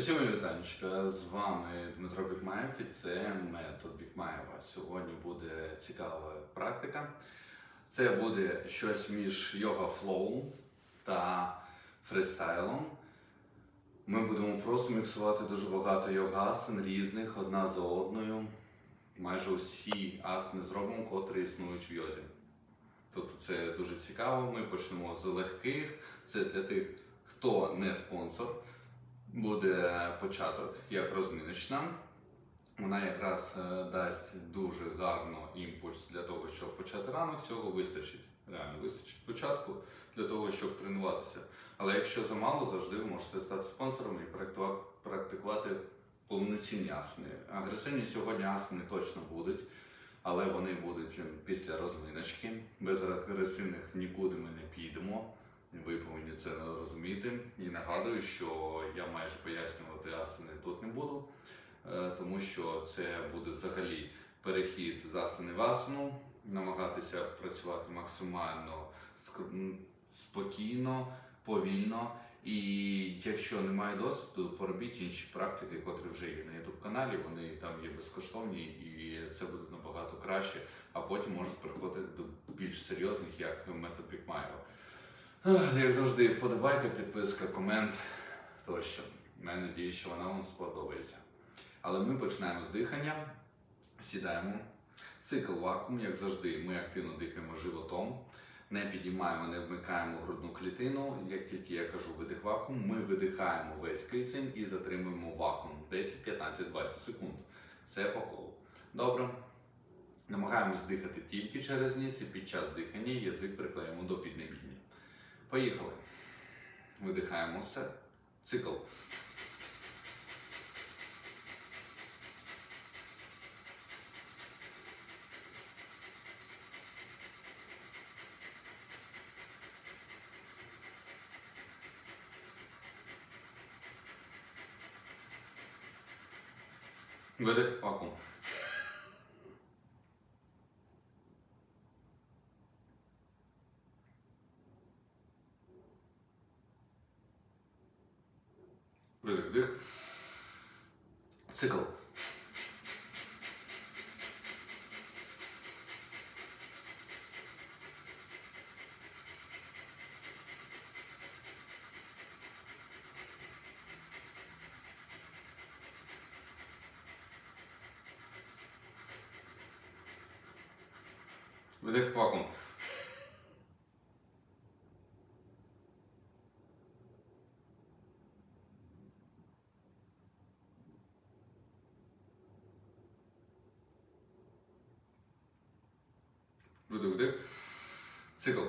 Усім вітанечка, з вами Дмитро Бікмаєв і це метод Бікмаєва. Сьогодні буде цікава практика. Це буде щось між йога флоу та фристайлом. Ми будемо просто міксувати дуже багато йогасин різних одна за одною. Майже усі асани зробимо, котрі існують в йозі. Тобто це дуже цікаво. Ми почнемо з легких. Це для тих, хто не спонсор буде початок як розміночна. Вона якраз е, дасть дуже гарно імпульс для того, щоб почати ранок. Цього вистачить. Реально вистачить початку для того, щоб тренуватися. Але якщо замало, завжди ви можете стати спонсором і практикувати, повноцінні асани. Агресивні сьогодні асани точно будуть, але вони будуть після розминочки. Без агресивних нікуди ми не підемо. Ви повинні це розуміти. І нагадую, що я майже пояснювати асани тут не буду, е, тому що це буде взагалі перехід з асани в асану, намагатися працювати максимально спокійно, повільно. І якщо немає досвіду, поробіть інші практики, котрі вже є на youtube каналі. Вони там є безкоштовні, і це буде набагато краще. А потім можете приходити до більш серйозних, як метод Пікмаєва. Як завжди, вподобайка, підписка, комент тощо. Я надію, що вона вам сподобається. Але ми починаємо з дихання, сідаємо. Цикл вакуум, як завжди, ми активно дихаємо животом, не підіймаємо, не вмикаємо грудну клітину. Як тільки я кажу видих вакуум, ми видихаємо весь кисень і затримуємо вакуум 10, 15, 20 секунд. Це по колу. Добре. Намагаємось дихати тільки через ніс і під час дихання язик приклеїмо до піднебіння. Поїхали. Видихаємо все. Цикл. Видих вакуум. Видих, вдих. Цикл. Видих вакуум. Видих, вдих. Цикл.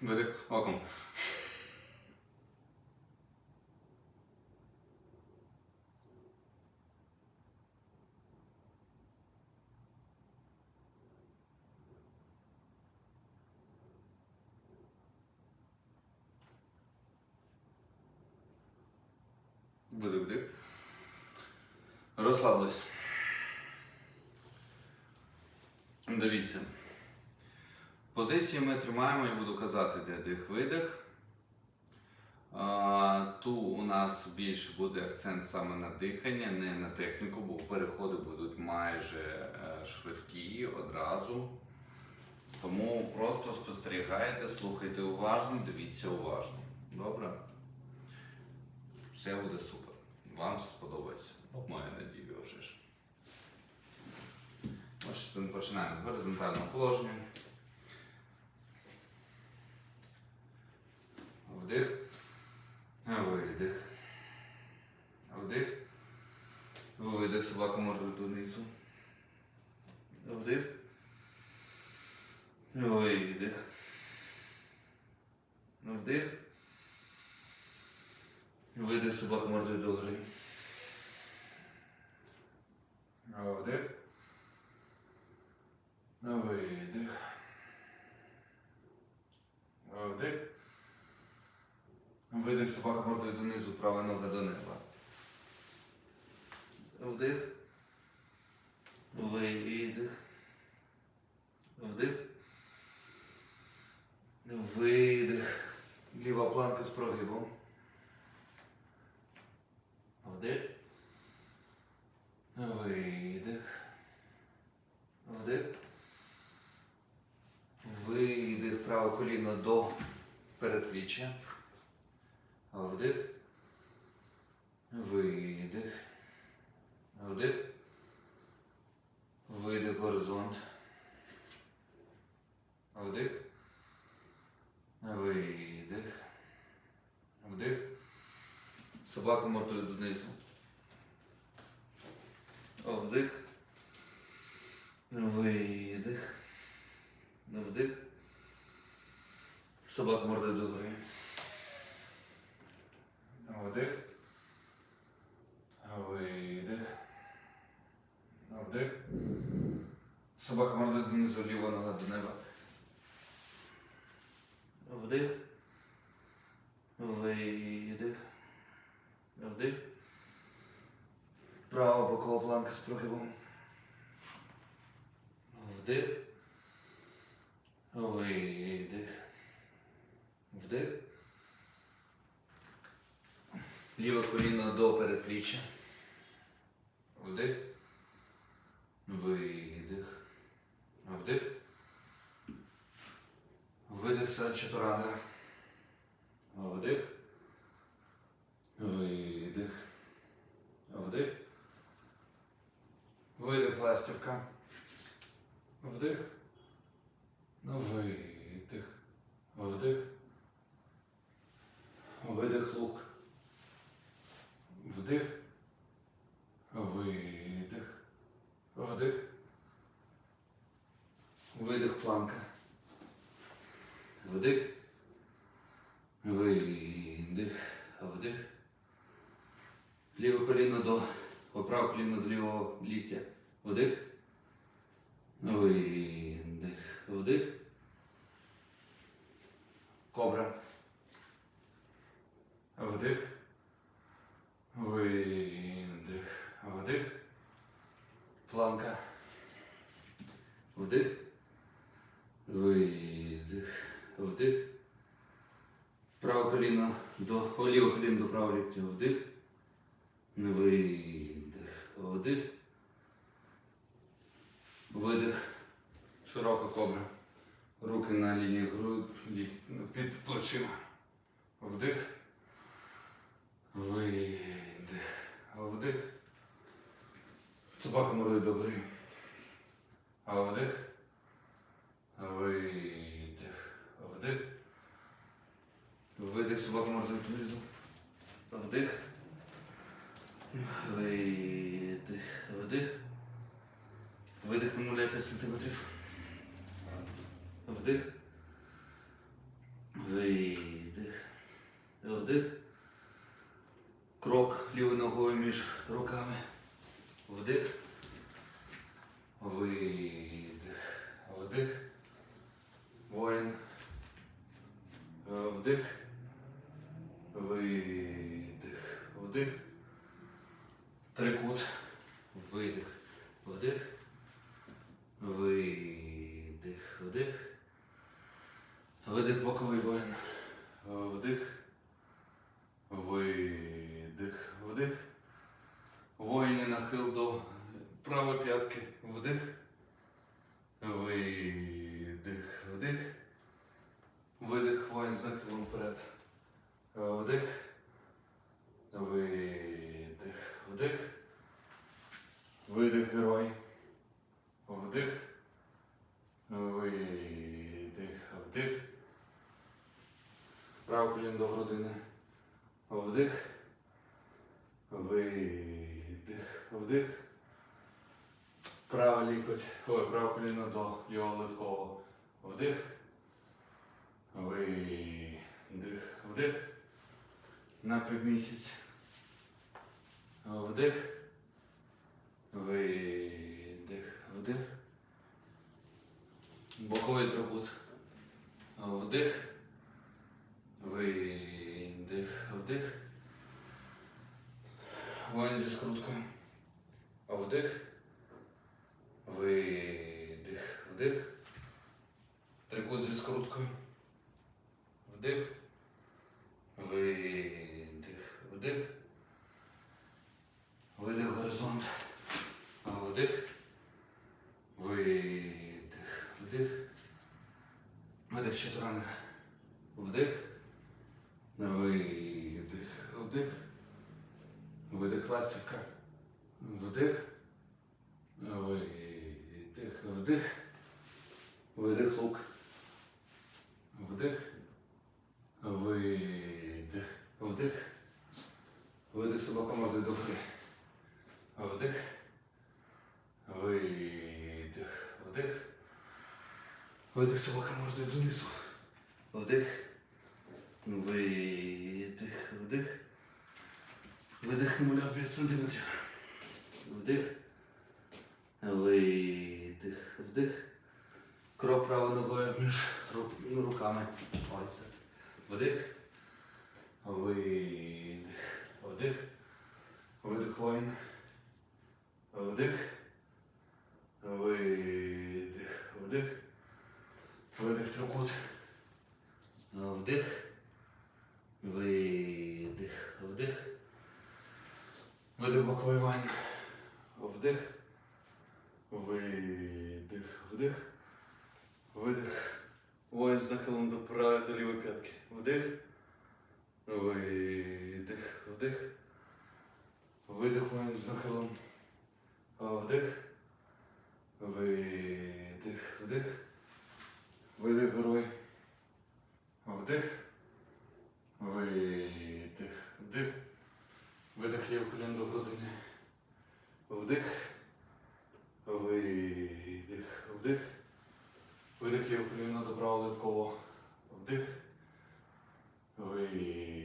Видих, вакуум. Видих, вдих. Розслабились. Дивіться. Позиції ми тримаємо, я буду казати, де дих-видих. Ту у нас більше буде акцент саме на дихання, не на техніку, бо переходи будуть майже е, швидкі одразу. Тому просто спостерігайте, слухайте уважно, дивіться уважно. Добре? Все буде супер. Вам сподобається. Моя надія вже ж. Починаємо з горизонтального положення. Вдих. Видих. Вдих. Видих. Собака мордою донизу. Вдих. Видих. Вдих. Видих. Собака мордою догори. Вдих. Видих. Вдих. Видих собака мордою донизу, права нога до неба. Вдих. Видих. Вдих. Видих. Ліва планка з прогибом. Вдих. Видих. Вдих. Видих. Праве коліно до передпліччя. Вдих. Видих. Вдих. Видих горизонт. Вдих. Видих. Вдих. Собака мордою донизу. Вдих. Видих. Вдих. Собака мордою догори. Вдих. Видих. Вдих. Собака мордою донизу, ліва нога до неба. Вдих. Видих. Вдих. Права бокова планка з прогибом. Вдих. Видих. Вдих. Ліве коліно до передпліччя. Вдих. Видих. Вдих. Видих сад. Вдих. Видих. Вдих. Видих ластівка. Вдих. Видих. Вдих. Видих лук. Вдих. Видих. Вдих. Видих планка. Вдих. Видих. Вдих. Ліве коліно до о, праве коліно до лівого ліктя. Вдих. Видих. Вдих. Кобра. Вдих. Видих. Вдих. Планка. Вдих. Видих. Вдих. Праве коліно до ліве коліно до правого ліктя. Вдих. Видих. Вдих. Видих. Широка кобра. Руки на лінії груді під плечима. Вдих. Видих. Вдих. Собака мордою догори. А вдих. Видих. Вдих. Видих собака мордою донизу. Вдих. Видих. Вдих. Видих на 0,5 см. Вдих. Видих. Вдих. Крок ногою між руками. Вдих. праве коліно до його легкого. Вдих. Видих. Вдих. На півмісяць. Вдих. Видих. Вдих. Боковий трикут. Вдих. Видих. Вдих. Вон зі скруткою. Вдих. Трикут зі скруткою. Вдих. Видих. Вдих. Видих горизонт. Вдих. Видих. Вдих. Видих чотиранг. Вдих. Видих. Вдих. Видих ластівка. Вдих. Видих. Вдих. Видих лук. Вдих. Видих. Вдих. Видих собака мордою до гори. Вдих. Видих. Вдих. Видих собака мордою донизу. Вдих. Видих. Вдих. Видих немовля 5 сантиметрів. Вдих. Видих. Вдих. Крок правою ногою між руками. Пальця. Вдих. Видих. Вдих. Видих воїн. Вдих. Видих. Вдих. Видих трикут. Вдих. Видих. Вдих. Видих боковий вайн. Вдих. Видих. Вдих. Видих. Воїн з нахилом до правої до лівої п'ятки. Вдих. Видих. Вдих. Видих воїн з нахилом. Вдих. Видих. Вдих. Видих герой. Вдих. Видих. Вдих. Видих лівий колін до грудини. Вдих. Видих. Вдих. Видих лівий коліно до правого литкового. Вдих. Видих.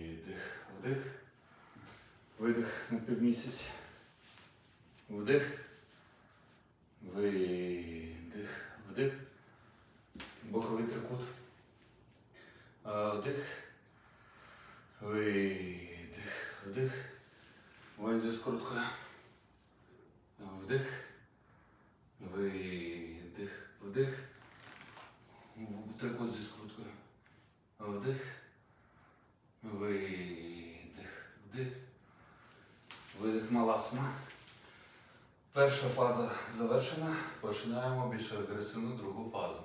Вдих. Видих на півмісяць. Вдих. Видих. Вдих. Боковий трикут. Вдих. Видих. Вдих. Воїн зі скруткою. Вдих. Видих. Вдих. В- Трикут зі скруткою. Вдих. Видих. Вдих. Видих маласана. Перша фаза завершена. Починаємо більш агресивну другу фазу.